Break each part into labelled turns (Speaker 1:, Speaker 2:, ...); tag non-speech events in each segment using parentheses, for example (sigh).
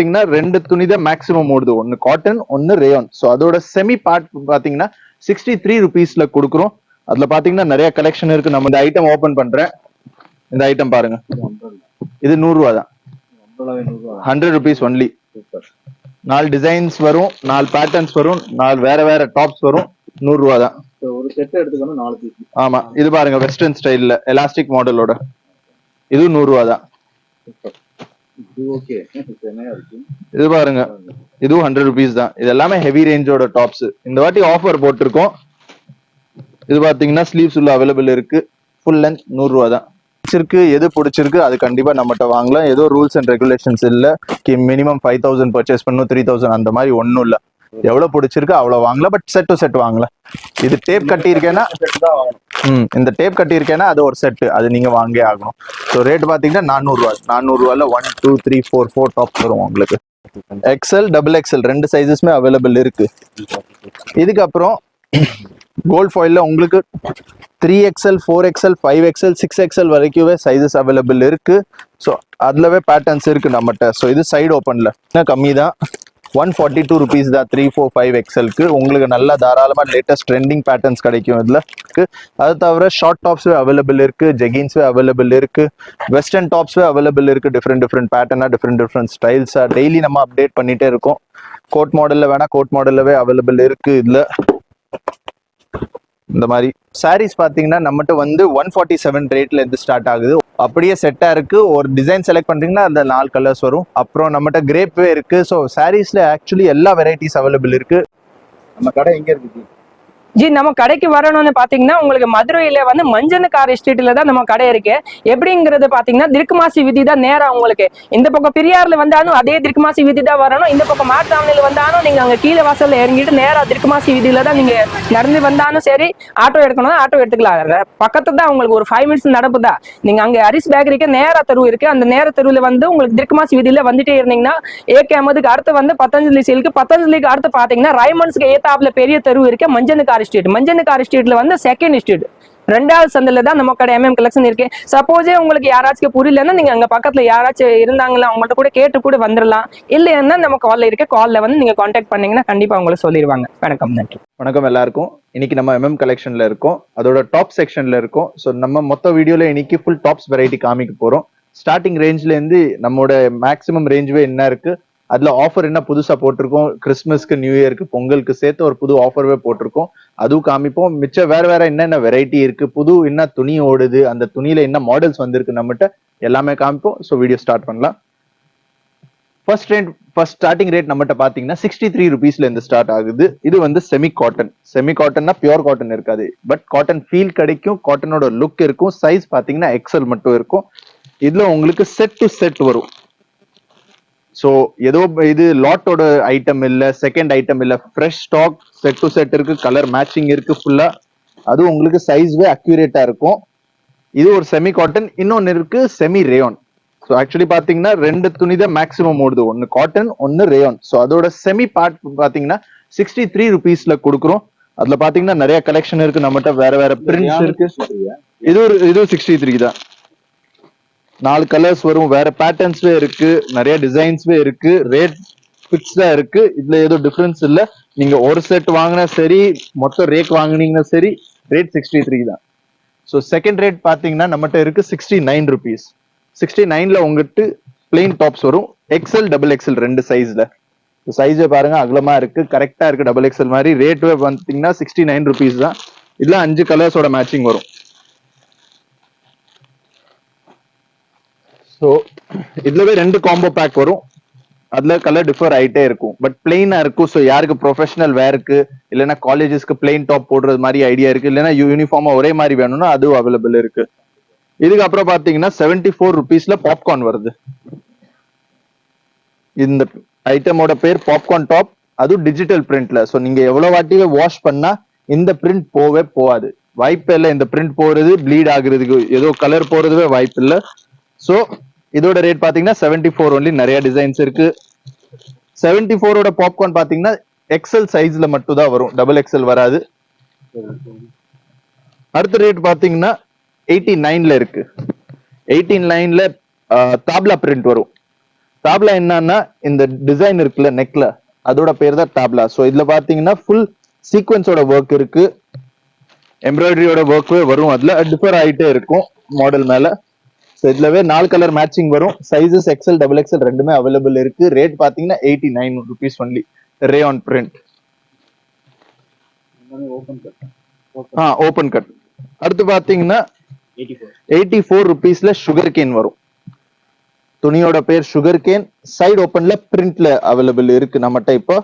Speaker 1: பாத்தீங்கன்னா ரெண்டு துணி தான் மேக்ஸிமம் ஓடுது. ஒன்னு காட்டன் ஒன்னு ரேயான் ஸோ அதோட செமி பார்ட் பாத்தீங்கன்னா சிக்ஸ்டி த்ரீ ருபீஸ்ல கொடுக்குறோம். அதுல பாத்தீங்கன்னா நிறைய கலெக்ஷன் இருக்கு. நம்ம இந்த ஐட்டம் ஓபன் பண்றேன். இந்த ஐட்டம் பாருங்க. இது நூறு ரூபா தான். ஹண்ட்ரட் ருபீஸ் ஒன்லி நாலு டிசைன்ஸ் வரும் நாலு பேட்டர்ன்ஸ் வரும் நாலு வேற வேற டாப்ஸ் வரும். நூறு ரூபா தான்.
Speaker 2: ஒரு செட் எடுத்துக்கணும் நாலு பீஸ்
Speaker 1: ஆமா இது பாருங்க வெஸ்டர்ன் ஸ்டைல்ல எலாஸ்டிக் மாடலோட இது நூறு ரூபா தான். (laughs)
Speaker 2: இது ஓகே
Speaker 1: இது பாருங்க. இதுவும் ஹண்ட்ரட் ருபீஸ் தான். இது எல்லாமே ஹெவி ரேஞ்சோட டாப்ஸ் இந்த வாட்டி ஆஃபர் போட்டிருக்கோம். இது பாத்தீங்கன்னா ஸ்லீவ்ஸ் உள்ள அவைலபிள் இருக்கு. ஃபுல் லென்த் நூறு ரூபா தான். பிடிச்சிருக்கு எது பிடிச்சிருக்கு அது கண்டிப்பா நம்மகிட்ட வாங்கலாம். ஏதோ ரூல்ஸ் அண்ட் ரெகுலேஷன்ஸ் இல்ல. மினிமம் ஃபைவ் தௌசண்ட் பர்ச்சேஸ் பண்ணும் த்ரீ தௌசண்ட் அந்த மாதிரி ஒன்றும் இல்லை. எவ்வளவு பிடிச்சிருக்கு அவ்வளவு வாங்கல பட் செட் டு செட் வாங்கல. இது டேப் கட்டியிருக்கேன்னா ம் இந்த டேப் கட்டியிருக்கேன்னா அது ஒரு செட்டு அது நீங்க வாங்கே ஆகணும். ஸோ ரேட் பார்த்தீங்கன்னா நானூறுரூவா நானூறுரூவால one two three four four top வரும் உங்களுக்கு. எக்ஸ்எல் டபுள் எக்ஸ்எல் ரெண்டு சைஸஸ்மே அவைலபிள் இருக்கு. இதுக்கப்புறம் கோல்ட் ஃபாயில்ல உங்களுக்கு three XL four XL five XL six XL வரைக்குமே சைஸஸ் அவைலபிள் இருக்கு. ஸோ அதுலவே பேட்டர்ன்ஸ் இருக்கு நம்மகிட்ட. ஸோ இது சைடு ஓப்பன்ல கம்மி தான் ஒன் ஃபார்ட்டி டூ ருபீஸ் தான் த்ரீ ஃபோர் ஃபைவ் எக்ஸலுக்கு உங்களுக்கு நல்லா தாராளமாக லேட்டஸ்ட் ட்ரெண்டிங் பேட்டர்ன்ஸ் கிடைக்கும் இதில். இருக்கு அது தவிர ஷார்ட் டாப்ஸும் அவைலபிள் இருக்குது ஜெகின்ஸும் அவைலபிள் இருக்குது வெஸ்டர்ன் டாப்ஸும் அவைலபிள் இருக்குது டிஃப்ரெண்ட் டிஃப்ரெண்ட் பேட்டர்னாக டிஃப்ரெண்ட் டிஃப்ரெண்ட் ஸ்டைல்ஸாக டெய்லி நம்ம அப்டேட் பண்ணிகிட்டே இருக்கோம். கோட் மாடலில் வேணால் கோட் மாடலவே அவைலபிள் இருக்குது இதில். இந்த மாதிரி சாரீஸ் பாத்தீங்கன்னா நம்மகிட்ட வந்து ஒன் ஃபார்ட்டி செவன் ரேட்ல இருந்து ஸ்டார்ட் ஆகுது. அப்படியே செட்டா இருக்கு. ஒரு டிசைன் செலக்ட் பண்றீங்கன்னா அந்த நாலு கலர்ஸ் வரும். அப்புறம் நம்மகிட்ட கிரேப்பே இருக்கு. ஸோ சாரீஸ்ல ஆக்சுவலி எல்லா வெரைட்டிஸ் அவைலபிள் இருக்கு.
Speaker 2: நம்ம கடை எங்க இருக்கு?
Speaker 3: ஜி நம்ம கடைக்கு வரணும்னு பாத்தீங்கன்னா உங்களுக்கு மதுரையில வந்து மஞ்சனக்கார ஸ்ட்ரீட்ல தான் நம்ம கடை இருக்கு. எப்படிங்கிறது பாத்தீங்கன்னா திருக்குமாசி விதி தான் நேரா உங்களுக்கு. இந்த பக்கம் பெரியார்ல வந்தாலும் அதே திருக்குமாசி விதி தான் வரணும். இந்த பக்கம் மாட்டாவணில வந்தாலும் நீங்க அங்க கீழே வாசல்ல இறங்கிட்டு நேரா திருக்குமாசி விதியில தான் நீங்க நடந்து வந்தாலும் சரி ஆட்டோ எடுக்கணும் ஆட்டோ எடுத்துக்கலாம். பக்கத்துல தான் உங்களுக்கு ஒரு ஃபைவ் மினிட்ஸ் நடப்பு தான். நீங்க அங்க அரிஸ் பேக்கரிக்கு நேரா தெருவு இருக்கு. அந்த நேர தெருவுல வந்து உங்களுக்கு திருக்குமாசி விதியில வந்துட்டே இருந்தீங்கன்னா ஏகே அமதுக்கு அடுத்து வந்து பத்தஞ்சலி சில்க்கு பத்தஞ்சலிக்கு அடுத்து பாத்தீங்கன்னா ரைமண்ட்ஸ்க்கு ஏத்தாப்ல பெரிய தெரு இருக்கு மஞ்சனுக்கார ஸ்ட்ரீட் மஞ்சனுக்கார ஸ்ட்ரீட்ல வந்து செகண்ட் ஸ்ட்ரீட் ரெண்டாவது சந்தில தான் நம்ம கடை எம்எம் கலெக்ஷன் இருக்கு. சப்போஸே உங்களுக்கு யாராச்சும் புரியலன்னா நீங்க அங்க பக்கத்துல யாராச்சும் இருந்தாங்களா அவங்கள்ட்ட கூட கேட்டு கூட வந்துடலாம் இல்லைன்னா நம்ம கால்ல இருக்க கால்ல வந்து நீங்க காண்டாக்ட் பண்ணீங்கன்னா கண்டிப்பா உங்களுக்கு சொல்லிடுவாங்க வணக்கம் நன்றி.
Speaker 1: வணக்கம் எல்லாருக்கும். இன்னைக்கு நம்ம எம்எம் கலெக்ஷன்ல இருக்கோம். அதோட டாப் செக்ஷன்ல இருக்கோம். ஸோ நம்ம மொத்த வீடியோல இன்னைக்கு ஃபுல் டாப்ஸ் வெரைட்டி காமிக்க போறோம். ஸ்டார்டிங் ரேஞ்ச்ல இருந்து நம்மளோட மேக்ஸிமம் ரேஞ்சுவே என்ன இருக்கு? அதுல ஆஃபர் என்ன புதுசா போட்டிருக்கோம்? கிறிஸ்மஸ்க்கு நியூ இயர்க்கு பொங்கலுக்கு சேர்த்து ஒரு புது ஆஃபர்வே போட்டிருக்கோம். அதுவும் காமிப்போம். மிச்சம் வேற வேற என்னென்ன வெரைட்டி இருக்கு? புது என்ன துணி ஓடுது? அந்த துணியில என்ன மாடல்ஸ் வந்திருக்கு நம்மகிட்ட? எல்லாமே காமிப்போம். ஸோ வீடியோ ஸ்டார்ட் பண்ணலாம். First rate first starting rate நம்மகிட்ட பாத்தீங்கன்னா சிக்ஸ்டி த்ரீ ருபீஸ்ல இருந்து ஸ்டார்ட் ஆகுது. இது வந்து செமி காட்டன் செமி காட்டன்னா பியூர் காட்டன் இருக்காது. பட் காட்டன் ஃபீல் கிடைக்கும். காட்டனோட லுக் இருக்கும். சைஸ் பாத்தீங்கன்னா எக்ஸல் மட்டும் இருக்கும். இதுல உங்களுக்கு செட் டு செட் வரும். ஸோ ஏதோ இது லாட்டோட ஐட்டம் இல்ல செகண்ட் ஐட்டம் இல்ல. Fresh stock set to set இருக்கு கலர் மேட்சிங் இருக்கு ஃபுல்லா அதுவும் உங்களுக்கு சைஸ்வே அக்யூரேட்டா இருக்கும். இது ஒரு செமி காட்டன் இன்னொன்னு இருக்கு செமி ரேயான் ஸோ ஆக்சுவலி பாத்தீங்கன்னா ரெண்டு துணி தான் மேக்ஸிமம் ஓடுது. ஒன்னு காட்டன் ஒன்னு ரேயான் ஸோ அதோட செமி பார்ட் பாத்தீங்கன்னா சிக்ஸ்டி த்ரீ ருபீஸ்ல கொடுக்குறோம். அதுல பாத்தீங்கன்னா நிறைய கலெக்ஷன் இருக்கு. நம்மகிட்ட வேற வேற பிரிண்ட்ஸ் இருக்கு. இது ஒரு இது சிக்ஸ்டி த்ரீ தான். நாலு கலர்ஸ் வரும். வேற பேட்டர்ன்ஸ்வே இருக்கு. நிறைய டிசைன்ஸ்வே இருக்கு. ரேட் ஃபிக்ஸ்டா இருக்கு. இதுல ஏதோ டிஃபரன்ஸ் இல்ல. நீங்க ஒரு செட் வாங்கினா சரி மொத்தம் ரேக் வாங்கினீங்கன்னா சரி ரேட் சிக்ஸ்டி த்ரீ தான். ஸோ செகண்ட் ரேட் பாத்தீங்கன்னா நம்மகிட்ட இருக்கு சிக்ஸ்டி நைன் ருபீஸ் சிக்ஸ்டி நைன்ல உங்ககிட்ட பிளெயின் டாப்ஸ் வரும். எக்ஸல் டபுள் எக்ஸல் ரெண்டு சைஸ்ல சைஸே பாருங்க அகலமா இருக்கு. கரெக்டா இருக்கு டபுள் எக்ஸல் மாதிரி. ரேட் பார்த்தீங்கன்னா சிக்ஸ்டி நைன் ருபீஸ் தான். இதுல அஞ்சு கலர்ஸோட மேட்சிங் வரும். ஸோ இதுலவே ரெண்டு காம்போ பேக் வரும். அதுல கலர் டிஃபர் ஆயிட்டே இருக்கும். பட் பிளெயினா இருக்கும். ஸோ யாருக்கு ப்ரொஃபஷனல் வேருக்கு இல்லைன்னா காலேஜஸ்க்கு பிளெயின் டாப் போடுறது மாதிரி ஐடியா இருக்கு. இல்லைன்னா யூனிஃபார்மா ஒரே மாதிரி வேணும்னா அதுவும் அவைலபிள் இருக்கு. இதுக்கப்புறம் பாத்தீங்கன்னா செவன்டி ஃபோர் ருபீஸ்ல பாப்கார்ன் வருது. இந்த ஐட்டமோட பேர் பாப்கார்ன் டாப் அதுவும் டிஜிட்டல் பிரிண்ட்ல ஸோ நீங்க எவ்வளவு வாட்டியே வாஷ் பண்ணா இந்த பிரிண்ட் போவே போகாது. வாய்ப்பே இல்லை. இந்த பிரிண்ட் போறது ப்ளீட் ஆகுறதுக்கு ஏதோ கலர் போறதுவே வாய்ப்பு இல்லை ஸோ இதோட ரேட் பாத்தீங்கன்னா செவன்டி ஃபோர் ஒன்லி நிறைய டிசைன்ஸ் இருக்கு. செவன்டி ஃபோரோட பாப்கார்ன் பாத்தீங்கன்னா எக்ஸல் சைஸ்ல மட்டும் தான் வரும். டபுள் எக்ஸல் வராது. அடுத்த ரேட் பாத்தீங்கன்னா எயிட்டி நைன்ல இருக்கு. எயிட்டி நைன்ல தாப்லா பிரிண்ட் வரும். தாப்லா என்னன்னா இந்த டிசைன் இருக்குல்ல நெக்ல அதோட பேர் தான் டாப்லா ஸோ இதுல பாத்தீங்கன்னா ஃபுல் சீக்வன்ஸோட ஒர்க் இருக்கு. எம்ப்ராய்டரியோட ஒர்க்கு வரும். அதுல டிஃபர் ஆகிட்டே இருக்கும் மாடல் மேல. ஸோ இதுலவே நாலு கலர் மேட்சிங் வரும். சைஸஸ் எக்ஸல் டபுள் எக்ஸல் ரெண்டுமே அவைலபிள் இருக்கு. ரேட் பாத்தீங்கன்னா eighty nine rupees only rayon print
Speaker 2: open cut
Speaker 1: ஆ ஓப்பன் கட் அடுத்து பாத்தீங்கன்னா
Speaker 2: எயிட்டி ஃபோர்
Speaker 1: எயிட்டி ஃபோர் ருபீஸ்ல சுகர் கேன் வரும். துணியோட பேர் சுகர் கேன் சைடு ஓப்பன்ல பிரிண்ட்ல அவைலபிள் இருக்கு நம்மகிட்ட இப்போ.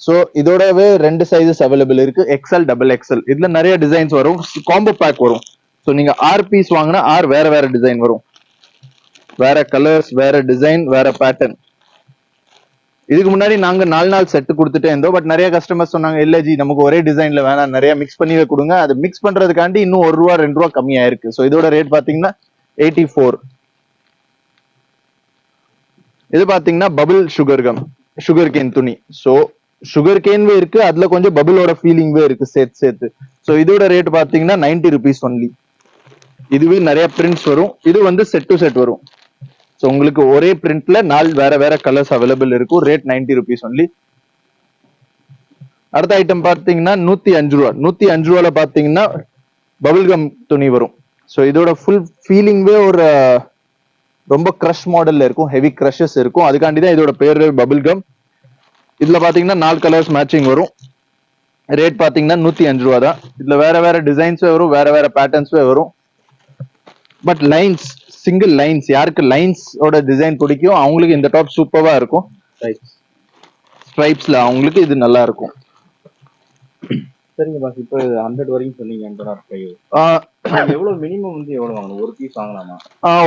Speaker 1: ஸோ இதோடவே ரெண்டு சைஸஸ் அவைலபிள் இருக்கு. எக்ஸ்எல் டபுள் எக்ஸ்எல் இதுல நிறைய டிசைன்ஸ் வரும். காம்போ பேக் வரும். ஸோ நீங்க ஆர் பீஸ் வாங்கினா ஆர் வேற வேற டிசைன் வரும். வேற கலர்ஸ் வேற டிசைன் வேற பேட்டர்ன் இதுக்கு முன்னாடி நாங்க நாலு நாள் செட்டு கொடுத்துட்டே இருந்தோம். பட் நிறைய கஸ்டமர்ஸ் சொன்னாங்க இல்ல ஜி நமக்கு ஒரே டிசைன்ல வேணாம். நிறைய மிக்ஸ் பண்ணி கொடுங்க. அது மிக்ஸ் பண்றதுக்காண்டி இன்னும் ஒரு ரூபா ரெண்டு ரூபா கம்மியா இருக்கு ஸோ இதோட ரேட் பாத்தீங்கன்னா எயிட்டி ஃபோர் இது பாத்தீங்கன்னா bubble sugar gum sugar cane துணி. ஸோ சுகர் கேன்வே இருக்கு. அதுல கொஞ்சம் பபிளோட ஃபீலிங்வே இருக்கு. சேர்த்து சேர்த்து. ஸோ இதோட ரேட் பாத்தீங்கன்னா நைன்டி ருபீஸ் ஒன்லி இதுவே நிறைய பிரிண்ட்ஸ் வரும். இது வந்து செட் டு செட் வரும். ஸோ உங்களுக்கு ஒரே பிரிண்ட்ல நாலு வேற வேற கலர்ஸ் அவைலபிள் இருக்கும். ரேட் நைன்டி ருபீஸ் ஒன்லி அடுத்த ஐட்டம் பாத்தீங்கன்னா நூத்தி அஞ்சு ரூபா. நூத்தி அஞ்சு ரூபால பாத்தீங்கன்னா பபிள் கம் துணி வரும். ஸோ இதோட ஃபுல் ஃபீலிங்வே ஒரு ரொம்ப க்ரஷ் மாடல்ல இருக்கும். ஹெவி க்ரஷஸ் இருக்கும். அதுக்காண்டி தான் இதோட பேர் பபிள் கம் இதுல பாத்தீங்கன்னா நாலு கலர்ஸ் மேட்சிங் வரும். ரேட் பாத்தீங்கன்னா நூத்தி அஞ்சு ரூபா தான். இதுல வேற வேற டிசைன்ஸே வரும். வேற வேற பேட்டர்ன்ஸ்வே வரும். பட் லைன்ஸ் சிங்கிள் லைன்ஸ் யாருக்கு லைன்ஸ் ஓட டிசைன் பிடிக்கும் அவங்களுக்கு இந்த டாப் சூப்பரா இருக்கும். ஸ்ட்ரைப்ஸ்ல அவங்களுக்கு இது நல்லா இருக்கும்.
Speaker 2: சரிங்க பாஸ் இப்போ ஹண்ட்ரட் வரைக்கும் சொன்னீங்க எவ்வளவு மினிமம் வந்து எவ்வளவு வாங்கணும்? ஒரு பீஸ் வாங்கலாமா?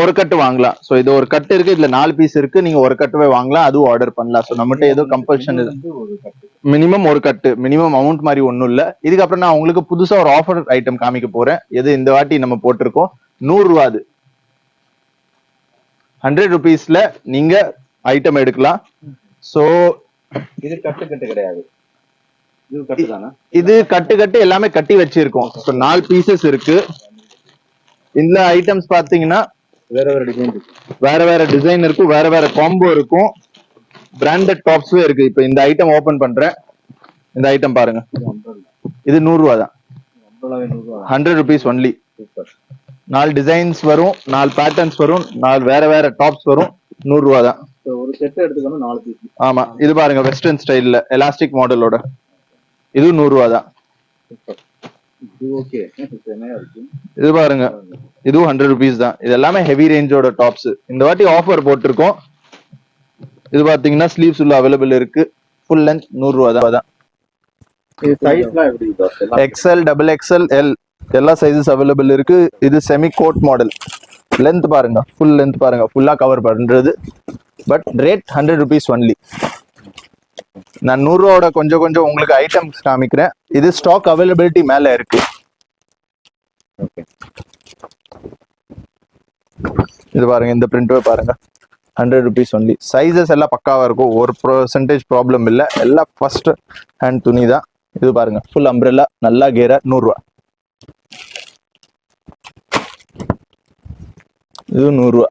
Speaker 1: ஒரு கட்டு வாங்கலாம். சோ இது ஒரு கட்டு இருக்கு இதுல நாலு பீஸ் இருக்கு. நீங்க ஒரு கட்டுவே வாங்கலாம் அதுவும் ஆர்டர் பண்ணலாம். சோ நம்மகிட்ட ஏதோ கம்பல்ஷன் மினிமம் ஒரு கட்டு மினிமம் அமௌண்ட் மாதிரி ஒண்ணும் இல்ல. இதுக்கப்புறம் நான் உங்களுக்கு புதுசா ஒரு ஆஃபர் ஐட்டம் காமிக்க போறேன். எது இந்த வாட்டி நம்ம போட்டிருக்கோம்? நூறு ரூபா அது. ஹண்ட்ரட் ருபீஸ்ல நீங்க ஐட்டம் எடுக்கலாம். சோ
Speaker 2: இது கட்டு கட்டு கிடையாது. இது கட்டு
Speaker 1: கட்டு எல்லாமே கட்டி வச்சிருக்கோம். நாலு பீசஸ் இருக்கு. இந்த ஐட்டம்ஸ் பாத்தீங்கன்னா
Speaker 2: வேற வேற டிசைன்
Speaker 1: வேற வேற டிசைன் இருக்கும். வேற வேற காம்போ இருக்கும். பிராண்டட் டாப்ஸும் இருக்கு. இப்போ இந்த ஐட்டம் ஓபன் பண்றேன். இந்த ஐட்டம் பாருங்க.
Speaker 2: இது
Speaker 1: நூறு ரூபா. தான் ஹண்ட்ரட் ருபீஸ் ஒன்லி நாலு டிசைன்ஸ் வரும் நாலு பேட்டர்ன்ஸ் வரும் நாலு வேற வேற டாப்ஸ் வரும் நூறு ரூபா தான்.
Speaker 2: ஒரு செட் எடுத்துக்கணும் நாலு பீஸ்
Speaker 1: ஆமா இது பாருங்க வெஸ்டர்ன் ஸ்டைல்ல எலாஸ்டிக் மாடலோட இது நூறு ரூபா தான்.
Speaker 2: இது
Speaker 1: பாருங்க இதுவும் ஹண்ட்ரட் ருபீஸ் தான். இது எல்லாமே ஹெவி ரேஞ்சோட டாப்ஸ் இந்த வாட்டி ஆஃபர் போட்டிருக்கோம். இது பாத்தீங்கன்னா ஸ்லீவ்ஸ் உள்ள அவைலபிள் இருக்கு. ஃபுல் லென்த் நூறு ரூபா தான். எக்ஸ்எல் டபுள் எக்ஸ்எல் எல் எல்லா சைஸஸ் அவைலபிள் இருக்கு. இது செமி கோட் மாடல் லென்த் பாருங்க. ஃபுல் லென்த் பாருங்க. ஃபுல்லா கவர் பண்றது. But rate hundred rupees only நான் நூறு ரூபாவோட கொஞ்சம் கொஞ்சம் உங்களுக்கு ஐட்டம்ஸ் காமிக்கிறேன். இது ஸ்டாக் அவைலபிலிட்டி மேல இருக்கு. இது பாருங்க. இந்த பிரிண்ட்வே பாருங்க. ஹண்ட்ரட் ருபீஸ் ஒன்லி சைஸஸ் எல்லாம் பக்காவா இருக்கும். ஒரு பர்சன்டேஜ் ப்ராப்ளம் இல்லை. எல்லாம் ஃபர்ஸ்ட் ஹேண்ட் துணி தான். இது பாருங்க. ஃபுல் அம்ப்ரெல்லா நல்லா கேரா நூறுரூவா. இது நூறுரூவா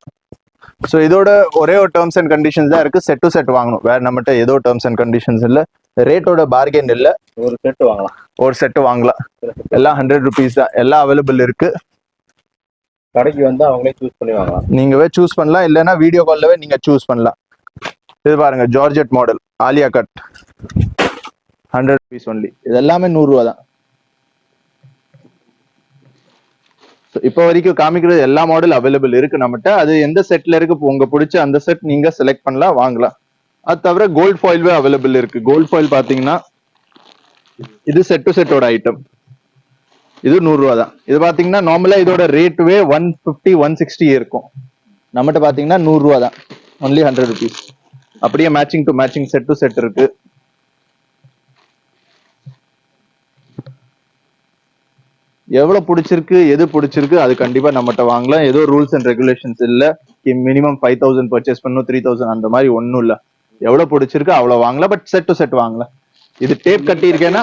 Speaker 1: ஸோ இதோட ஒரே ஒரு டேர்ம்ஸ் அண்ட் கண்டிஷன்ஸ் தான் இருக்கு. செட் டு செட் வாங்கணும். வேற நம்மகிட்ட ஏதோ டேர்ம்ஸ் அண்ட் கண்டிஷன்ஸ் இல்லை. ரேட்டோட பார்கென் இல்லை.
Speaker 2: ஒரு செட் வாங்கலாம்.
Speaker 1: ஒரு செட்டு வாங்கலாம். எல்லாம் ஹண்ட்ரட் ருபீஸ் தான். எல்லாம் அவைலபிள் இருக்கு.
Speaker 2: கடைக்கு வந்து அவங்களே சூஸ் பண்ணி வாங்கலாம்.
Speaker 1: நீங்கவே சூஸ் பண்ணலாம். இல்லைன்னா வீடியோ கால்லவே நீங்க சூஸ் பண்ணலாம். இது பாருங்க georgette model Alia cut hundred rupees only இது எல்லாமே நூறு ரூபா தான். இப்போ வரைக்கும் காமிக்கிறது எல்லா மாடல் அவைலபிள் இருக்கு நம்மகிட்ட. அது எந்த செட்ல இருக்கு? உங்க பிடிச்ச அந்த செட் நீங்க செலக்ட் பண்ணலாம் வாங்கலாம். அது தவிர கோல்ட் ஃபாயில்வே அவைலபிள் இருக்கு. கோல்ட் ஃபாயில் பாத்தீங்கன்னா இது செட் டு செட்டோட ஐட்டம் இது நூறு ரூபா தான். இது பாத்தீங்கன்னா நார்மலா இதோட ரேட்டுவே ஒன் பிப்டி ஒன் சிக்ஸ்டி இருக்கும். நம்மகிட்ட பாத்தீங்கன்னா நூறு ரூபா தான். ஒன்லி ஹண்ட்ரட் ருபீஸ் அப்படியே matching to matching set to set இருக்கு. எவ்வளவு பிடிச்சிருக்கு எது பிடிச்சிருக்கு அது கண்டிப்பா நம்மகிட்ட வாங்கலாம். ஏதோ ரூல்ஸ் அண்ட் ரெகுலேஷன்ஸ் இல்ல. மினிமம் ஃபைவ் தௌசண்ட் பர்ச்சேஸ் பண்ணும் த்ரீ தௌசண்ட் அந்த மாதிரி ஒண்ணும் இல்ல. எவ்வளவு பிடிச்சிருக்கு அவ்வளவு வாங்கலாம். பட் செட் டு செட் வாங்கலாம். இது டேப் கட்டியிருக்கேன்னா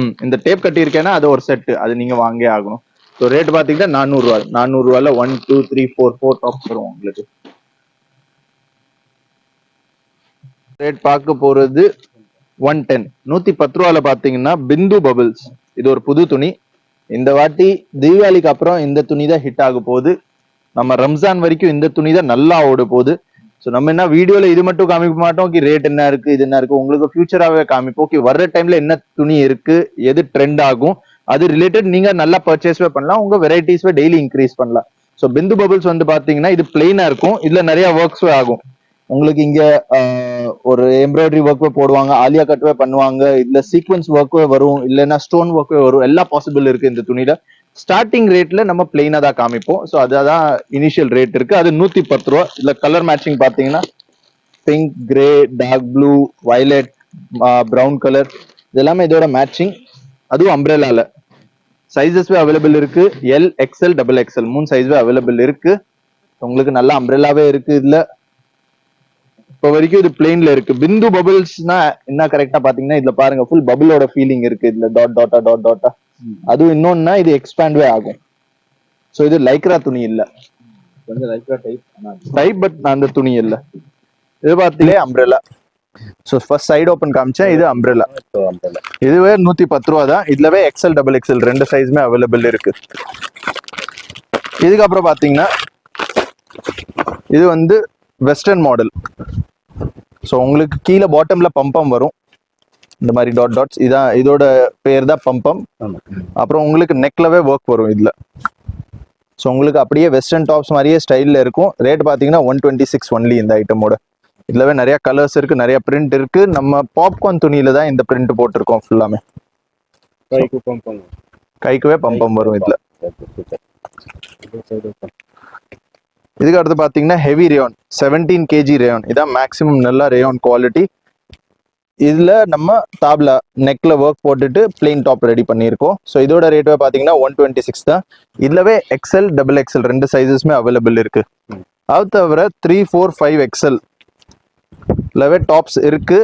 Speaker 1: ம் இந்த டேப் கட்டியிருக்கேன்னா அது ஒரு செட் அது நீங்க வாங்கே ஆகணும். ஸோ ரேட் பாத்தீங்கன்னா நானூறு ரூபா நானூறு ரூபால one two three four four tops வரும் உங்களுக்கு. ரேட் பார்க்க போறது ஒன் டென் நூத்தி பத்து ரூபால பாத்தீங்கன்னா பிந்து பபிள்ஸ் இது ஒரு புது துணி. இந்த வாட்டி தீபாவளிக்கு அப்புறம் இந்த துணி தான் ஹிட் ஆக போகுது. நம்ம ரம்ஜான் வரைக்கும் இந்த துணி தான் நல்லா ஓட போகுது. ஸோ நம்ம என்ன வீடியோல இது மட்டும் காமிக்க மாட்டோம். ஓகே ரேட் என்ன இருக்கு இது என்ன இருக்கு உங்களுக்கு ஃபியூச்சராகவே காமிப்போம். ஓகே வர்ற டைம்ல என்ன துணி இருக்கு எது ட்ரெண்ட் ஆகும் அது ரிலேட்டட் நீங்க நல்லா பர்ச்சேஸ்வே பண்ணலாம். உங்க வெரைட்டிஸ்வே டெய்லி இன்க்ரீஸ் பண்ணலாம். ஸோ பிந்து பபிள்ஸ் வந்து பாத்தீங்கன்னா இது பிளெயினா இருக்கும். இதுல நிறைய ஒர்க்ஸ்வே ஆகும். உங்களுக்கு இங்க ஒரு எம்ப்ராய்டரி ஒர்க்கே போடுவாங்க ஆலியா கட்வே பண்ணுவாங்க இல்ல சீக்வன்ஸ் ஒர்க்கே வரும் இல்லைன்னா ஸ்டோன் ஒர்க்கே வரும் எல்லா பாசிபிள் இருக்கு இந்த துணியில. ஸ்டார்டிங் ரேட்ல நம்ம பிளெயினா தான் காமிப்போம். ஸோ அதான் இனிஷியல் ரேட் இருக்கு. அது நூத்தி பத்து ரூபா. இதுல கலர் மேட்சிங் பாத்தீங்கன்னா pink grey dark blue violet brown colour இதெல்லாமே இதோட மேட்சிங் அதுவும் அம்ப்ரெல்லால சைஸஸ்வே அவைலபிள் இருக்கு. எல் எக்ஸ்எல் டபுள் எக்ஸ்எல் மூணு சைஸ்வே அவைலபிள் இருக்கு. உங்களுக்கு நல்ல அம்ப்ரெல்லாவே இருக்கு இதுல. இப்போ வரைக்கும் இது பிளெயின்ல இருக்கு. பிந்து பபிள்ஸ்னா என்ன கரெக்டா பாத்தீங்கன்னா இதுல பாருங்க ஃபுல் பபிளோட ஃபீலிங் இருக்கு. இதுல டாட் டாட்டா டாட் டாட்டா அதுவும் இன்னொன்னா இது எக்ஸ்பேண்ட்வே ஆகும். சோ இது லைக்ரா துணி இல்ல.
Speaker 2: டைப்
Speaker 1: பட் அந்த துணி இல்ல. இது பார்த்தீங்களே umbrella so first side open காமிச்சேன். இது அம்ப்ரெல்லா இதுவே நூத்தி பத்து ரூபா தான். இதுலவே எக்ஸ்எல் டபுள் எக்ஸ்எல் ரெண்டு சைஸுமே அவைலபிள் இருக்கு. இதுக்கப்புறம் பாத்தீங்கன்னா இது வந்து வெஸ்டர்ன் மாடல் ஸோ உங்களுக்கு கீழே பாட்டம்ல பம்பம் வரும். இந்த மாதிரி டாட் டாட்ஸ் இதான் இதோட பேர் தான் பம்பம் அப்புறம் உங்களுக்கு நெக்லவே ஒர்க் வரும் இதுல. ஸோ உங்களுக்கு அப்படியே வெஸ்டர்ன் டாப்ஸ் மாதிரியே ஸ்டைல்ல இருக்கும். ரேட் பாத்தீங்கன்னா ஒன் டுவெண்ட்டி சிக்ஸ் ஒன்லி இந்த ஐட்டமோட இதுலவே நிறைய கலர்ஸ் இருக்கு நிறைய பிரிண்ட் இருக்கு. நம்ம பாப்கார்ன் துணியில தான் இந்த பிரிண்ட் போட்டிருக்கோம் ஃபுல்லாமே
Speaker 2: கைக்கு பம்பம்
Speaker 1: கைக்குவே பம்பம் வரும் இதுல. இதுக்கு அடுத்து பார்த்தீங்கன்னா heavy rayon seventeen KG rayon இதான் மேக்ஸிமம் நல்லா ரேயான் குவாலிட்டி இதில் நம்ம தாப்லா நெக்ல ஒர்க் போட்டுட்டு பிளெயின் டாப் ரெடி பண்ணியிருக்கோம். ஸோ இதோட ரேட்டே பார்த்தீங்கன்னா ஒன் டுவெண்ட்டி சிக்ஸ் தான். இதுலவே எக்ஸ்எல் டபுள் எக்ஸ்எல் ரெண்டு சைஸஸ்மே அவைலபிள் இருக்கு. அது தவிர த்ரீ ஃபோர் ஃபைவ் எக்ஸ்எல் லவே டாப்ஸ் இருக்கு.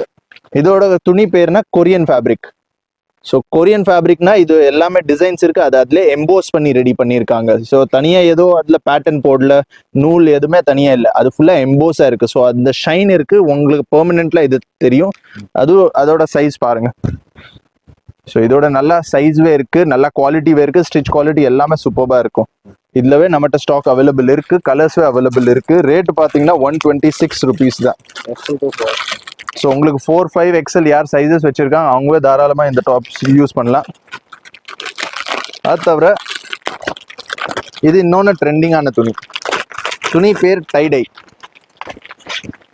Speaker 1: இதோட துணி பேர்னா கொரியன் ஃபேப்ரிக் ஸோ கொரியன் ஃபேப்ரிக்னா இது எல்லாமே டிசைன்ஸ் இருக்கு. அது அதுல எம்போஸ் பண்ணி ரெடி பண்ணியிருக்காங்க. ஸோ தனியாக ஏதோ அதில் பேட்டர்ன் போடல. நூல் எதுவுமே தனியாக இல்லை. அது ஃபுல்லாக எம்போஸாக இருக்கு. ஸோ அந்த ஷைன் இருக்கு. உங்களுக்கு பெர்மனெண்ட்டில் இது தெரியும். அதுவும் அதோட சைஸ் பாருங்க. ஸோ இதோட நல்லா சைஸ்வே இருக்கு. நல்லா குவாலிட்டிவே இருக்கு. ஸ்டிச் குவாலிட்டி எல்லாமே சூப்பராக இருக்கும். இதுலவே நம்மகிட்ட ஸ்டாக் அவைலபிள் இருக்கு கலர்ஸ்வே அவைலபிள் இருக்கு. ரேட் பாத்தீங்கன்னா ஒன் டுவெண்ட்டி சிக்ஸ் ருபீஸ் தான் ஸோ உங்களுக்கு ஃபோர் ஃபைவ் எக்ஸல் யார் சைஸஸ் வச்சிருக்காங்க அவங்களே தாராளமா இந்த டாப்ஸ் யூஸ் பண்ணலாம். அது தவிர இது இன்னொன்று ட்ரெண்டிங்கான துணி. துணி பேர் டைடை.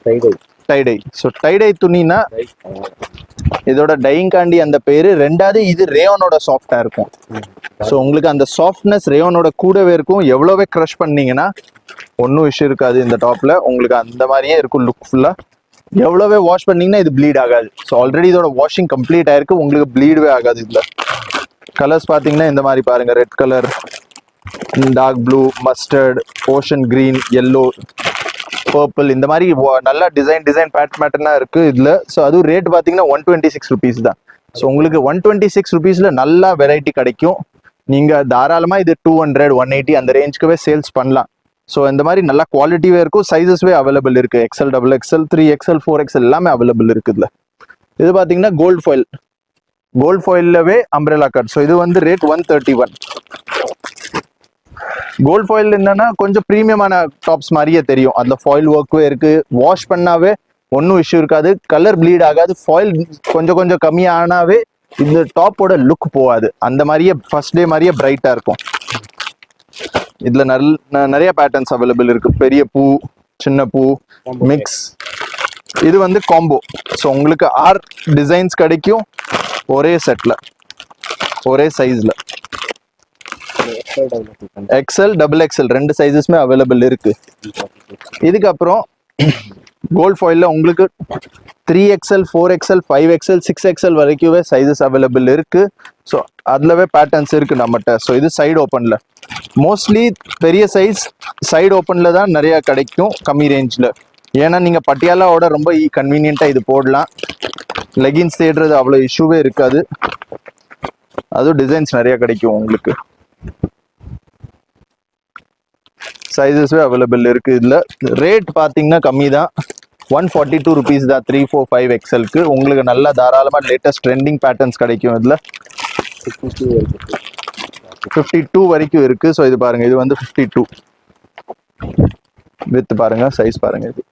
Speaker 2: சைடு
Speaker 1: டைடை. ஸோ டைடை துணினா இதோட டைங்காண்டி அந்த பேரு. ரெண்டாவது இது ரேயோனோட சாஃப்டா இருக்கும். ஸோ உங்களுக்கு அந்த சாஃப்ட்னஸ் ரேயோனோட கூடவே இருக்கும். எவ்வளோவே க்ரஷ் பண்ணீங்கன்னா ஒன்றும் இஷ்யூ இருக்காது இந்த டாப்ல உங்களுக்கு அந்த மாதிரியே இருக்கும் லுக் ஃபுல்லா எவ்வளோவே வாஷ் பண்ணீங்கன்னா இது ப்ளீட் ஆகாது. ஸோ ஆல்ரெடி இதோட வாஷிங் கம்ப்ளீட் ஆயிருக்கு. உங்களுக்கு ப்ளீடவே ஆகாது இதுல. கலர்ஸ் பார்த்தீங்கன்னா இந்த மாதிரி பாருங்க. Red colour dark blue mustard ocean green yellow purple இந்த மாதிரி நல்லா நல்ல டிசைன் டிசைன் பேட் பேட்டர்னா இருக்கு இதுல. ஸோ அதுவும் ரேட் பார்த்தீங்கன்னா ஒன் டுவெண்ட்டி சிக்ஸ் ருபீஸ் தான். ஸோ உங்களுக்கு ஒன் டுவெண்ட்டி சிக்ஸ் ருபீஸ்ல நல்லா வெரைட்டி கிடைக்கும். நீங்க தாராளமா இது டூ ஹண்ட்ரட் ஒன் எயிட்டி அந்த ரேஞ்சுக்குவே சேல்ஸ் பண்ணலாம். ஸோ இந்த மாதிரி நல்லா குவாலிட்டியே இருக்கும் சைஸஸ்வே அவைலபிள் இருக்கு. XL double XL three XL four XL எல்லாமே அவைலபிள் இருக்கு இதுல. இது பாத்தீங்கன்னா கோல்ட் ஃபாயில் கோல்டு ஃபாயில்லவே அம்ப்ரெலா கட் ஸோ இது வந்து rate one thirty one gold foil என்னன்னா கொஞ்சம் ப்ரீமியமான டாப்ஸ் மாதிரியே தெரியும். அதுல ஃபாயில் ஒர்க்கும் இருக்கு. வாஷ் பண்ணாவே ஒன்றும் இஷ்யூ இருக்காது. கலர் ப்ளீட் ஆகாது. ஃபாயில் கொஞ்சம் கொஞ்சம் கம்மியானாவே இந்த டாப்போட லுக் போகாது. அந்த மாதிரியே ஃபர்ஸ்ட் டே மாதிரியே பிரைட்டா இருக்கும். இதுல நல் நிறைய பேட்டர்ன்ஸ் அவைலபிள் இருக்கு. பெரிய பூ சின்ன பூ மிக்ஸ் இது வந்து காம்போ ஸோ உங்களுக்கு ஆர் டிசைன்ஸ் கிடைக்கும் ஒரே செட்ல ஒரே சைஸ்ல எக்ஸ்எல் டபுள் எக்ஸ்எல் ரெண்டு சைஸஸ்மே அவைலபிள் இருக்கு. இதுக்கப்புறம் கோல்ட் ஃபாயிலில் உங்களுக்கு three XL four XL five XL six XL வரைக்குமே சைஸஸ் அவைலபிள் இருக்கு. ஸோ அதுலவே பேட்டர்ன்ஸ் இருக்கு நம்மகிட்ட. ஸோ இது சைடு ஓப்பன்ல மோஸ்ட்லி பெரிய சைஸ் சைடு ஓப்பன்ல தான் நிறைய கிடைக்கும் கம்மி ரேஞ்சில் ஏன்னா நீங்க பட்டியாலாவோட ரொம்ப கன்வீனியண்ட்டாக இது போடலாம். லெகின்ஸ் தேடுறது அவ்வளோ இஷ்யூவே இருக்காது. அதுவும் டிசைன்ஸ் நிறைய கிடைக்கும் உங்களுக்கு. சைஸஸ்வே அவைலபிள் இருக்கு. இதுல ரேட் பாத்தீங்கன்னா கம்மி தான் ஒன் ஃபார்ட்டி டூ ருபீஸ் தான் த்ரீ ஃபோர் ஃபைவ் எக்ஸலுக்கு உங்களுக்கு நல்லா தாராளமாக லேட்டஸ்ட் ட்ரெண்டிங் பேட்டர்ன்ஸ் கிடைக்கும் இதில். ஃபிஃப்டி டூ வரைக்கும் இருக்கு. ஸோ இது பாருங்க. இது வந்து ஃபிஃப்டி டூ வித் பாருங்க. சைஸ் பாருங்க இது.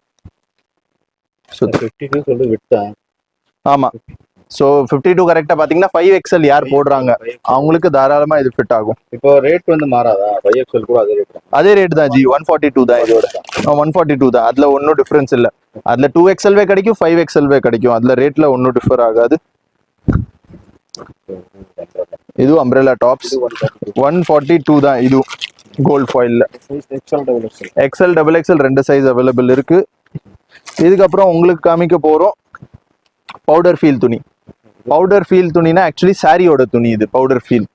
Speaker 1: ஸோ
Speaker 2: ஃபிஃப்டி டூ சொல்லி விட்டா
Speaker 1: ஆமா. ஸோ ஃபிஃப்டி டூ கரெக்டாக பார்த்தீங்கன்னா ஃபைவ் எக்ஸல் யார் போடுறாங்க? அவங்களுக்கு தாராளமாக இது ஃபிட் ஆகும்.
Speaker 2: இப்போ ரேட் வந்து மாறாதா? ஃபைவ் எக்ஸ்எல் கூட அதே ரேட்
Speaker 1: அதே ரேட் தான் ஜி. ஒன் ஃபார்ட்டி டூ தான். இதோட ஒன் ஃபார்ட்டி டூ தான். அதில் ஒன்றும் டிஃப்ரென்ஸ் இல்லை. அதில் டூ எக்ஸ்எல்வே கிடைக்கும் ஃபைவ் எக்ஸ்எல்வே கிடைக்கும். அதில் ரேட்டில் ஒன்றும் டிஃபர் ஆகாது. இதுவும் umbrella tops one forty two தான் இது gold ஃபாயிலில்
Speaker 2: XL double XL
Speaker 1: XL double XL ரெண்டு சைஸ் அவைலபிள் இருக்கு. இதுக்கப்புறம் உங்களுக்கு காமிக்க போறோம் பவுடர் ஃபீல் துணி. பவுடர் ஃபீல் துணினா ஆக்சுவலி சாரியோட துணி இது பவுடர் ஃபீல்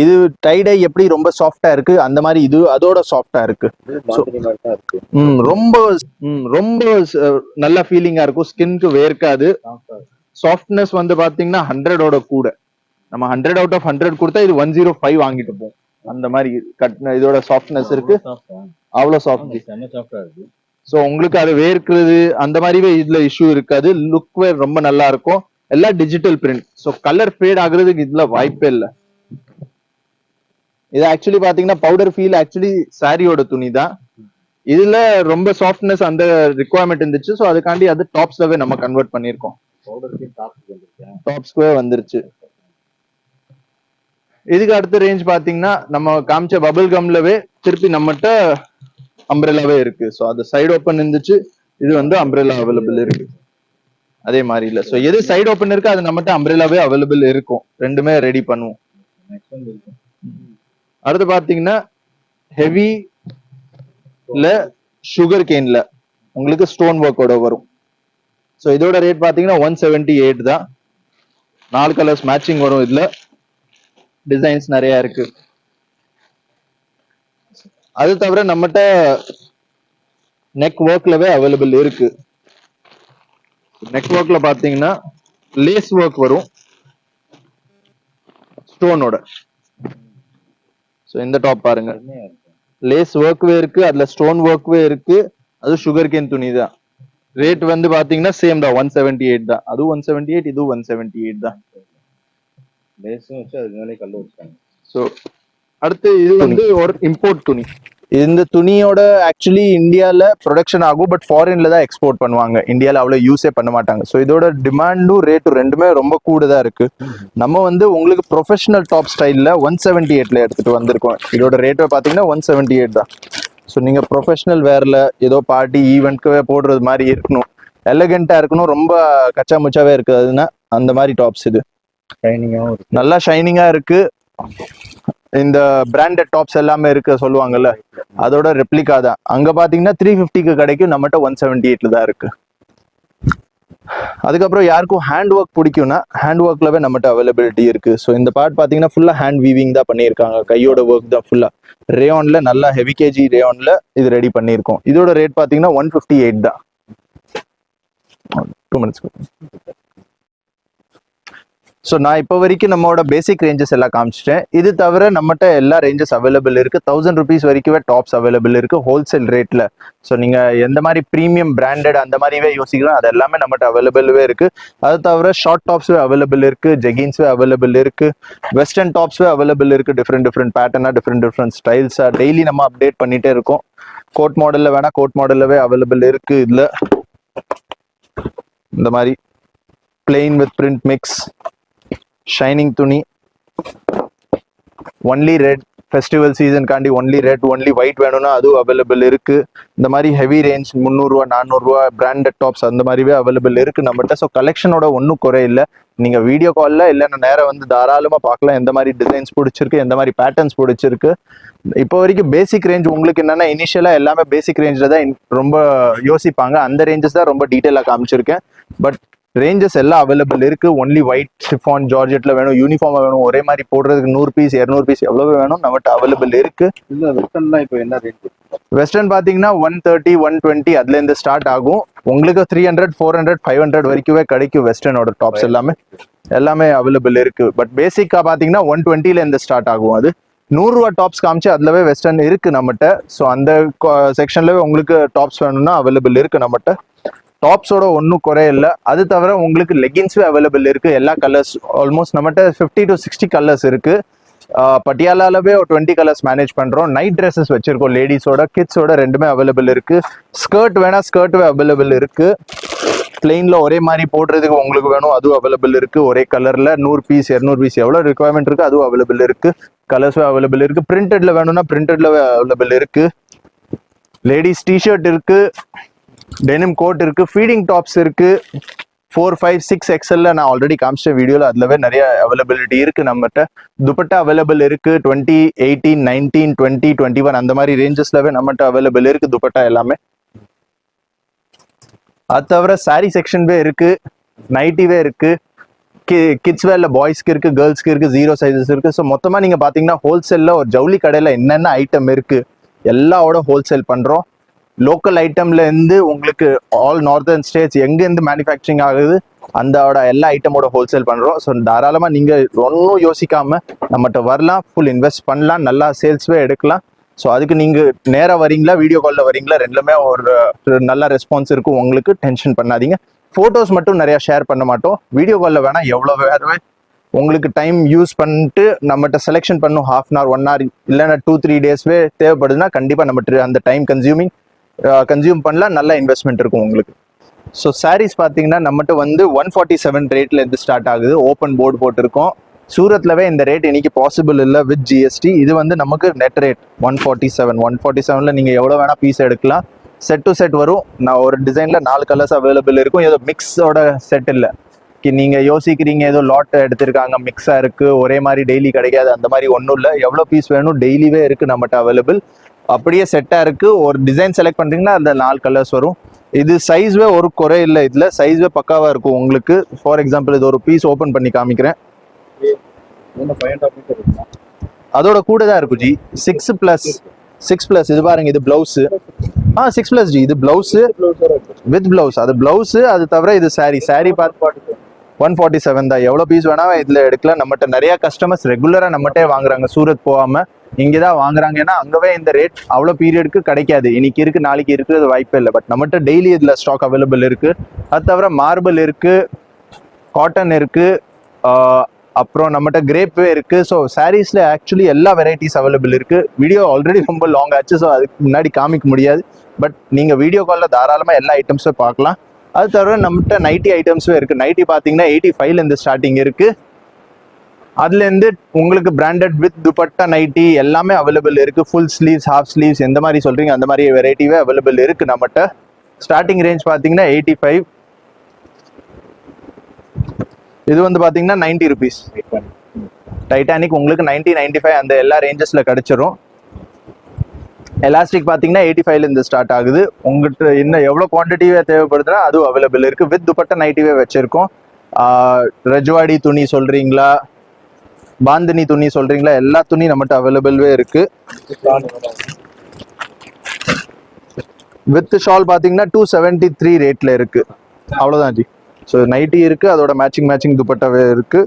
Speaker 1: இது டைடை எப்படி ரொம்ப சாஃப்டா இருக்கு அந்த மாதிரி இது அதோட சாஃப்டா இருக்கு. ரொம்ப ரொம்ப நல்ல ஃபீலிங்கா இருக்கும் ஸ்கின்க்கு வேர்க்காது. சாஃப்ட்னஸ் வந்து பாத்தீங்கன்னா ஹண்ட்ரடோட கூட. நம்ம ஹண்ட்ரட் அவுட் ஆஃப் ஹண்ட்ரட் கொடுத்தா இது ஒன் ஜீரோ ஃபைவ் வாங்கிட்டு போகும். அந்த மாதிரி கட் இதோட சாஃப்ட்னஸ் இருக்கு. அவ்வளோ சாஃப்ட் ஸோ உங்களுக்கு அது வேர்க்கிறது அந்த மாதிரிவே இதுல இஷ்யூ இருக்காது. லுக் வேர் ரொம்ப நல்லா இருக்கும். எல்லாம் digital print so colour fade ஆகுறதுக்கு இதுல வாய்ப்பே இல்லை. இது ஆக்சுவலி பாத்தீங்கன்னா பவுடர் ஃபீல் ஆக்சுவலி சாரியோட துணி தான் இதுல ரொம்ப சாஃப்ட்னஸ் அந்த ரிக்குவயர்மெண்ட் இருந்துச்சு. ஸோ அதுக்காண்டி அது டாப்ஸ்லவே நம்ம கன்வெர்ட்
Speaker 2: வந்துருக்கேன்
Speaker 1: டாப்ஸ்க்குவே வந்துருச்சு? இதுக்கு அடுத்த ரேஞ்ச் பாத்தீங்கன்னா நம்ம காமிச்ச பபிள் கம்லவே திருப்பி நம்மகிட்ட அம்ப்ரெல்லாவே இருக்கு. ஸோ அது சைடு ஓப்பன் இருந்துச்சு. இது வந்து அம்ப்ரெல்லா அவைலபிள் இருக்கு. அதே மாதிரி இல்ல. ஸோ எது சைடு ஓப்பன் இருக்கு அது நம்மகிட்ட அம்ப்ரெல்லாவே அவைலபிள் இருக்கும். ரெண்டுமே ரெடி பண்ணுவோம். அடுத்து பாத்தீங்கன்னா ஹெவி இல்ல சுகர் கேன்ல உங்களுக்கு ஸ்டோன் ஒர்க்கோட வரும். ஸோ இதோட ரேட் பாத்தீங்கன்னா ஒன் செவன்டி எயிட் தான். நாலு கலர்ஸ் மேட்சிங் வரும் இதுல. டிசைன்ஸ் நிறைய இருக்கு. அது தவிர நம்மகிட்ட நெக் ஒர்க்லவே அவைலபிள் இருக்கு. நெக் ஒர்க்ல பாத்தீங்கன்னா லேஸ் ஒர்க் வரும். ஸ்டோனோட ஸோ இந்த டாப் பாருங்க. லேஸ் ஒர்க்வே இருக்கு அதுல ஸ்டோன் ஒர்க்வே இருக்கு. அது சுகர் கேன் துணி தான். ரேட் வந்து பாத்தீங்கன்னா சேம் தான் ஒன் செவன்டி எயிட் தான். அதுவும் ஒன் செவன்டி எயிட் இதுவும் ஒன் செவன்டி எயிட் தான்.
Speaker 2: லேஸும் வச்சு அதுக்கு மேலே கல்லு வச்சுட்டாங்க.
Speaker 1: ஸோ அடுத்து இது வந்து ஒரு இம்போர்ட் துணி. இந்த துணியோட ஆக்சுவலி இந்தியால ப்ரொடக்ஷன் ஆகும் பட் ஃபாரின்ல தான் எக்ஸ்போர்ட் பண்ணுவாங்க. இந்தியால அவ்வளவு யூஸே பண்ண மாட்டாங்க. ஸோ இதோட டிமாண்டும் ரேட்டும் ரெண்டுமே ரொம்ப கூடுதா இருக்கு. நம்ம வந்து உங்களுக்கு ப்ரொஃபஷனல் டாப் ஸ்டைல்ல ஒன் செவன்டி எயிட்ல எடுத்துட்டு வந்திருக்கோம். இதோட ரேட் பாத்தீங்கன்னா ஒன் செவன்டி எயிட் தான். ஸோ நீங்க ப்ரொஃபஷனல் வேர்ல ஏதோ பார்ட்டி ஈவெண்ட்க்கு போடுறது மாதிரி இருக்கணும். எலகெண்டா இருக்கணும் ரொம்ப கச்சா முச்சாவே இருக்குதுன்னா அந்த மாதிரி டாப்ஸ் இது. நல்லா ஷைனிங்கா இருக்கு. இந்த பிராண்டட் டாப்ஸ் எல்லாமே இருக்கு சொல்லுவாங்கல்ல அதோட ரெப்ளிகா தான். அங்க பாத்தீங்கன்னா த்ரீ ஃபிஃப்டிக்கு கிடைக்கும் நம்மகிட்ட ஒன் செவன்டி எயிட்ல தான் இருக்கு. அதுக்கப்புறம் யாருக்கும் ஹேண்ட் ஒர்க் பிடிக்கும்னா ஹேண்ட் ஒர்க்லவே நம்மகிட்ட அவைலபிலிட்டி இருக்கு. ஸோ இந்த பார்ட் பார்த்தீங்கன்னா ஃபுல்லா ஹேண்ட் வீவிங் தான் பண்ணியிருக்காங்க. கையோட ஒர்க் தான் ஃபுல்லா ரேயான்ல நல்லா ஹெவி கேஜி ரேயான்ல இது ரெடி பண்ணியிருக்கோம். இதோட ரேட் பார்த்தீங்கன்னா ஒன் ஃபிஃப்டி எயிட் தான். டூ மினிட்ஸ் ஸோ நான் இப்போ வரைக்கும் நம்மளோட பேசிக் ரேஞ்சஸ் எல்லாம் காமிச்சிட்டேன். இது தவிர நம்மகிட்ட எல்லா ரேஞ்சஸ் அவைலபிள் இருக்குது தௌசண்ட் ருபீஸ் வரைக்குமே டாப்ஸ் அவைலபிள் இருக்குது ஹோல்சேல் ரேட்டில் ஸோ நீங்கள் எந்த மாதிரி ப்ரீமியம் பிராண்டட் அந்த மாதிரிவே யோசிக்கலாம். அது எல்லாமே நம்மகிட்ட அவைலபிளே இருக்குது அது தவிர ஷார்ட் டாப்ஸும் அவைலபிள் இருக்குது ஜெகின்ஸும் அவைலபிள் இருக்குது வெஸ்டர்ன் டாப்ஸும் அவைலபிள் இருக்குது டிஃப்ரெண்ட் டிஃப்ரெண்ட் பேட்டர்னாக டிஃப்ரெண்ட் டிஃப்ரெண்ட் ஸ்டைல்ஸாக டெய்லி நம்ம அப்டேட் பண்ணிகிட்டே இருக்கோம். கோட் மாடலில் வேணால் கோட் மாடலவே அவைலபிள் இருக்குது இதில். இந்த மாதிரி plain with print mix shining துணி. ஒன்லி ரெட் ஃபெஸ்டிவல் சீசன்காண்டி ஒன்லி ரெட் ஒன்லி ஒயிட் வேணும்னா அதுவும் அவைலபிள் இருக்குது இந்த மாதிரி ஹெவி ரேஞ்ச் முந்நூறுரூவா நானூறுரூவா பிராண்டட் டாப்ஸ் அந்த மாதிரிவே அவைலபிள் இருக்குது நம்மகிட்ட. ஸோ கலெக்ஷனோட ஒன்றும் குறை இல்லை. நீங்கள் வீடியோ காலில் இல்லைன்னா நேரம் வந்து தாராளமாக பார்க்கலாம். எந்த மாதிரி டிசைன்ஸ் பிடிச்சிருக்கு எந்த மாதிரி பேட்டர்ன்ஸ் பிடிச்சிருக்கு. இப்போ வரைக்கும் பேசிக் ரேஞ்ச் உங்களுக்கு என்னென்னா இனிஷியலாக எல்லாமே பேசிக் ரேஞ்சில் தான் ரொம்ப யோசிப்பாங்க. அந்த ரேஞ்சஸ் தான் ரொம்ப டீட்டெயிலாக காமிச்சிருக்கேன். பட் ரேஞ்சஸ் எல்லாம் அவைலபிள் இருக்கு. ஒன்லி ஒயிட் ஷிஃபான் ஜார்ஜெட்ல வேணும் யூனிஃபார்மா வேணும். ஒரே மாதிரி போடுறதுக்கு நூறு பீஸ் இரநூறு பீஸ் எவ்வளவு வேணும் நம்மகிட்ட அவைலபிள் இருக்கு.
Speaker 2: இல்ல வெஸ்டர்ன்லாம் இப்போ என்ன ரேட்
Speaker 1: வெஸ்டர்ன் பாத்தீங்கன்னா ஒன் தேர்ட்டி ஒன் டுவெண்ட்டி அதுல இருந்து ஸ்டார்ட் ஆகும். உங்களுக்கு three hundred four hundred five hundred வரைக்குமே கிடைக்கும் வெஸ்டர்னோட டாப்ஸ் எல்லாமே. எல்லாமே அவைலபிள் இருக்கு. பட் பேசிக்கா பாத்தீங்கன்னா ஒன் டுவெண்ட்டில இருந்து ஸ்டார்ட் ஆகும் அது. நூறுரூவா டாப்ஸ் காமிச்சு அதுலவே வெஸ்டர்ன் இருக்கு நம்மகிட்ட. ஸோ அந்த செக்ஷன்லவே உங்களுக்கு டாப்ஸ் வேணும்னா அவைலபிள் இருக்கு நம்மகிட்ட. டாப்ஸோட ஒன்றும் குறை இல்லை அது தவிர உங்களுக்கு லெகின்ஸும் அவைலபிள் இருக்குது எல்லா கலர்ஸ் ஆல்மோஸ்ட் நம்மகிட்ட ஃபிஃப்டி டு சிக்ஸ்டி கலர்ஸ் இருக்குது பட்டியாலாவே பட்டியாலாலவே ஒரு டுவெண்ட்டி கலர்ஸ் மேனேஜ் பண்ணுறோம் நைட் ட்ரெஸ்ஸஸ் வச்சுருக்கோம். லேடிஸோட கிட்ஸோட ரெண்டுமே அவைலபிள் இருக்குது ஸ்கர்ட் வேணால் ஸ்கர்ட்டும் அவைலபிள் இருக்குது பிளெயினில் ஒரே மாதிரி போடுறதுக்கு உங்களுக்கு வேணும். அதுவும் அவைலபிள் இருக்குது ஒரே கலரில் நூறு பீஸ் இரநூறு பீஸ் எவ்வளோ ரெக்குவயர்மெண்ட் இருக்குது அதுவும் அவைலபிள் இருக்குது கலர்ஸும் அவைலபிள் இருக்குது பிரிண்டடில் வேணும்னா பிரிண்டடில் அவைலபிள் இருக்குது லேடிஸ் டிஷர்ட் இருக்குது டெனிம் கோட் இருக்கு ஃபீடிங் டாப்ஸ் இருக்கு. ஃபோர் ஃபைவ் சிக்ஸ் எக்ஸ்எல்ல நான் ஆல்ரெடி காமிச்ச வீடியோல. அதுலவே நிறைய அவைலபிலிட்டி இருக்கு நம்மகிட்ட. துப்பட்டா அவைலபிள் இருக்கு. Twenty eighteen nineteen twenty twenty one அந்த மாதிரி ரேஞ்சஸ்லவே நம்மகிட்ட அவைலபிள் இருக்கு துப்பட்டா எல்லாமே. அது தவிர சாரீ செக்ஷன்வே இருக்கு. நைட்டிவே இருக்கு. கிட்ஸ் வேர்ல பாய்ஸ்க்கு இருக்கு கேர்ள்ஸ்க்கு இருக்கு ஜீரோ சைஸஸ் இருக்கு. ஸோ மொத்தமா நீங்க பாத்தீங்கன்னா ஹோல்சேல்ல ஒரு ஜவுளி கடையில என்னென்ன ஐட்டம் இருக்கு எல்லாவோட ஹோல்சேல் பண்றோம். லோக்கல் ஐட்டம்ல இருந்து உங்களுக்கு ஆல் நார்தர்ன் ஸ்டேட்ஸ் எங்க இருந்து மேனுஃபேக்சரிங் ஆகுது அந்தோட எல்லா ஐட்டமோட ஹோல்சேல் பண்றோம். ஸோ தாராளமா நீங்க ஒன்றும் யோசிக்காம நம்மகிட்ட வரலாம் ஃபுல் இன்வெஸ்ட் பண்ணலாம் நல்லா சேல்ஸ்வே எடுக்கலாம். ஸோ அதுக்கு நீங்க நேராக வரீங்களா வீடியோ காலில் வரீங்களா ரெண்டுமே ஒரு நல்ல ரெஸ்பான்ஸ் இருக்கும். உங்களுக்கு டென்ஷன் பண்ணாதீங்க. ஃபோட்டோஸ் மட்டும் நிறைய ஷேர் பண்ண மாட்டோம். வீடியோ காலில் வேணா எவ்வளோ வேறு உங்களுக்கு டைம் யூஸ் பண்ணிட்டு நம்மகிட்ட செலெக்ஷன் பண்ணும் half an hour one hour இல்லைன்னா டூ த்ரீ டேஸ்வே தேவைப்படுதுன்னா கண்டிப்பாக நம்ம அந்த டைம் கன்சியூமிங் கன்சியூம் பண்ணலாம் நல்ல இன்வெஸ்ட்மெண்ட் இருக்கும் உங்களுக்கு. ஸோ சாரீஸ் பார்த்தீங்கன்னா நம்மகிட்ட வந்து ஒன் ஃபார்ட்டி செவன் ரேட்லேருந்து ஸ்டார்ட் ஆகுது. ஓப்பன் போர்டு போட்டிருக்கோம். சூரத்லவே இந்த ரேட் இன்னைக்கு பாசிபிள் இல்லை வித் ஜிஎஸ்டி இது வந்து நமக்கு net rate one forty seven one forty செவனில் நீங்கள் எவ்வளோ வேணால் பீஸ் எடுக்கலாம். செட் டு செட் வரும். நான் ஒரு டிசைனில் நாலு கலர்ஸ் அவைலபிள் இருக்கும். ஏதோ மிக்ஸோட செட் இல்லை. நீங்கள் யோசிக்கிறீங்க ஏதோ லாட் எடுத்திருக்காங்க மிக்ஸாக இருக்குது ஒரே மாதிரி டெய்லி கிடைக்காது. அந்த மாதிரி ஒன்றும் இல்லை. எவ்வளோ பீஸ் வேணும் டெய்லிவே இருக்குது நம்மகிட்ட அவைலபிள் அப்படியே செட்டாக இருக்குது ஒரு டிசைன் செலக்ட் பண்ணுறீங்கன்னா அந்த நாலு கலர்ஸ் வரும். இது சைஸ்வே ஒரு குறை இல்லை இதில் சைஸ்வே பக்காவாக இருக்கும் உங்களுக்கு. ஃபார் எக்ஸாம்பிள் இது ஒரு பீஸ் ஓப்பன் பண்ணி காமிக்கிறேன். அதோட கூட தான் இருக்கும் ji. Six plus six plus இது பாருங்க இது ப்ளவுஸு ஆ சிக்ஸ் ப்ளஸ் ஜி. இது ப்ளவுஸு வித் ப்ளவுஸ் அது ப்ளவுஸு அது தவிர இது சாரீ சாரீ பார்த்து ஒன் ஃபார்ட்டி செவன் தான். எவ்வளோ பீஸ் வேணால் இதில் எடுக்கலாம். நம்மகிட்ட நிறையா கஸ்டமர்ஸ் ரெகுலராக நம்மகிட்டே வாங்குறாங்க. சூரத் போகாம. இங்கே தான் வாங்குறாங்க. ஏன்னா அங்கவே இந்த ரேட் அவ்வளோ பீரியடுக்கு கிடைக்காது. இன்னைக்கு இருக்கு நாளைக்கு இருக்கிறது வாய்ப்பே இல்லை. பட் நம்மகிட்ட டெய்லி இதுல ஸ்டாக் அவைலபிள் இருக்கு. அது தவிர மார்பிள் இருக்கு காட்டன் இருக்கு அப்புறம் நம்மகிட்ட கிரேப்பே இருக்கு. ஸோ சாரீஸ்ல ஆக்சுவலி எல்லா வெரைட்டிஸ் அவைலபிள் இருக்கு. வீடியோ ஆல்ரெடி ரொம்ப லாங் ஆச்சு. ஸோ அதுக்கு முன்னாடி காமிக்க முடியாது. பட் நீங்க வீடியோ காலில் தாராளமா எல்லா ஐட்டம்ஸும் பார்க்கலாம். அது தவிர நம்மகிட்ட நைட்டி ஐட்டம்ஸும் இருக்கு. நைட்டி பார்த்தீங்கன்னா எயிட்டி ஃபைவ்ல இருந்து ஸ்டார்டிங் இருக்கு. அதுலேருந்து உங்களுக்கு பிராண்டட் வித் துப்பட்டா நைட்டி எல்லாமே அவைலபிள் இருக்குது ஃபுல் ஸ்லீவ்ஸ் ஹாஃப் ஸ்லீவ்ஸ் எந்த மாதிரி சொல்கிறீங்க அந்த மாதிரி வெரைட்டிவே அவைலபிள் இருக்குது நம்மகிட்ட. ஸ்டார்டிங் ரேஞ்ச் பார்த்தீங்கன்னா எயிட்டி ஃபைவ் இது வந்து பார்த்தீங்கன்னா நைன்டி ருபீஸ் டைட்டானிக் உங்களுக்கு நைன்டி நைன்டி ஃபைவ் அந்த எல்லா ரேஞ்சஸில் கிடச்சிரும். எலாஸ்டிக் பார்த்தீங்கன்னா எயிட்டி ஃபைவ்ல இருந்து ஸ்டார்ட் ஆகுது. உங்கள்கிட்ட இன்னும் எவ்வளோ குவான்டிட்டியே தேவைப்படுதுன்னா அதுவும் அவைலபிள் இருக்குது வித் துப்பட்டா நைட்டிவே வச்சுருக்கோம். ரஜ்வாடி துணி சொல்கிறீங்களா பாந்தினி துணி சொல்றீங்களா? எல்லா துணி நம்மகிட்ட அவைலபிள்வே இருக்கு. வித் ஷால் பார்த்தீங்கன்னா டூ செவன்டி த்ரீ ரேட்ல இருக்கு. அவ்வளோதான் ஜி. ஸோ நைட்டி இருக்கு அதோட மேட்சிங் மேட்சிங் துப்பட்டாவே இருக்கு.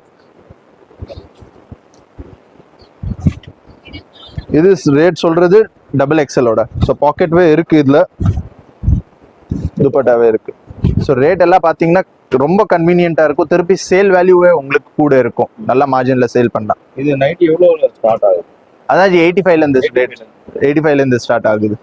Speaker 1: இது ரேட் சொல்றது டபுள் எக்ஸலோட ஸோ பாக்கெட்வே இருக்கு இதுல. துப்பட்டாவே இருக்கு. ஸோ ரேட் எல்லாம் பார்த்தீங்கன்னா ரொம்ப கன்வீனியன்ட்டா இருக்கும். திருப்பி சேல் வேல்யூவே உங்களுக்கு கூட இருக்கும். நல்ல மார்ஜின்ல சேல் பண்ணலாம்
Speaker 2: இது நைட் எவ்வளோ ஸ்டார்ட் ஆகுது?
Speaker 1: அதான் எயிட்டி ஃபைவ்ல இருந்து ரேட் எயிட்டி ஃபைவ்ல இருந்து. ஸ்டார்ட் ஆகுது.